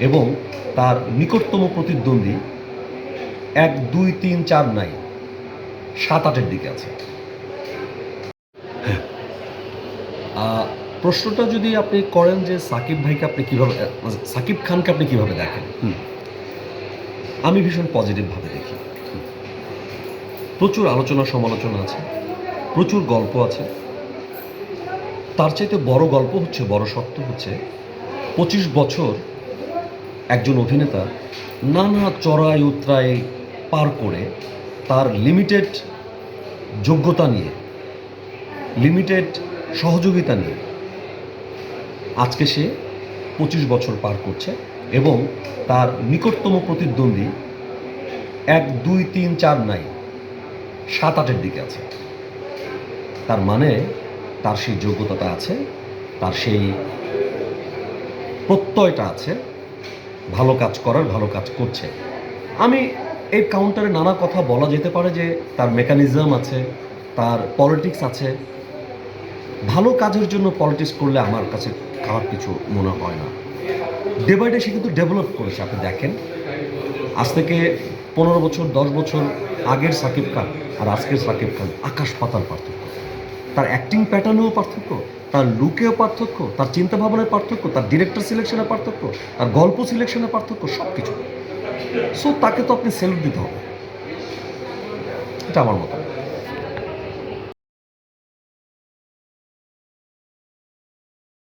এবং তার নিকটতম প্রতিদ্বন্দ্বী এক দুই তিন চার নাই সাত আটের দিকে আছে। প্রশ্নটা যদি আপনি করেন যে সাকিব ভাইকে আপনি কীভাবে আহ, সাকিব খানকে আপনি কীভাবে দেখেন। আমি ভীষণ পজিটিভভাবে দেখি। প্রচুর আলোচনা সমালোচনা আছে প্রচুর গল্প আছে। তার চাইতে বড় গল্প হচ্ছে বড় সত্য হচ্ছে পঁচিশ বছর একজন অভিনেতা নানা চড়াই উতরাই পার করে তার লিমিটেড যোগ্যতা নিয়ে লিমিটেড সহযোগিতা নিয়ে আজকে সে পঁচিশ বছর পার করছে এবং তার নিকটতম প্রতিদ্বন্দ্বী এক, দুই, তিন, চার নাই, সাত, আটের দিকে আছে। তার মানে তার সেই যোগ্যতাটা আছে, তার সেই প্রত্যয়টা আছে ভালো কাজ করার, ভালো কাজ করছে। আমি এই কাউন্টারে নানা কথা বলা যেতে পারে যে তার মেকানিজম আছে, তার পলিটিক্স আছে। ভালো কাজের জন্য পলিটিক্স করলে আমার কাছে খারাপ কিছু মনে হয় না। ডে বাই ডে সে কিন্তু ডেভেলপ করেছে, আপনি দেখেন। আজ থেকে পনেরো বছর, দশ বছর আগের সাকিব খান আর আজকের সাকিব খান আকাশ পাতাল পার্থক্য। তার অ্যাক্টিং প্যাটার্নেও পার্থক্য। তার লুকেও পার্থক্য, তার চিন্তা ভাবনার পার্থক্য, তার ডিরেক্টর সিলেকশনের পার্থক্য, তার গল্প সিলেকশনের পার্থক্য সব কিছু সো তাকে তো আপনি সেলফ দিতে হবে। এটা আমার মত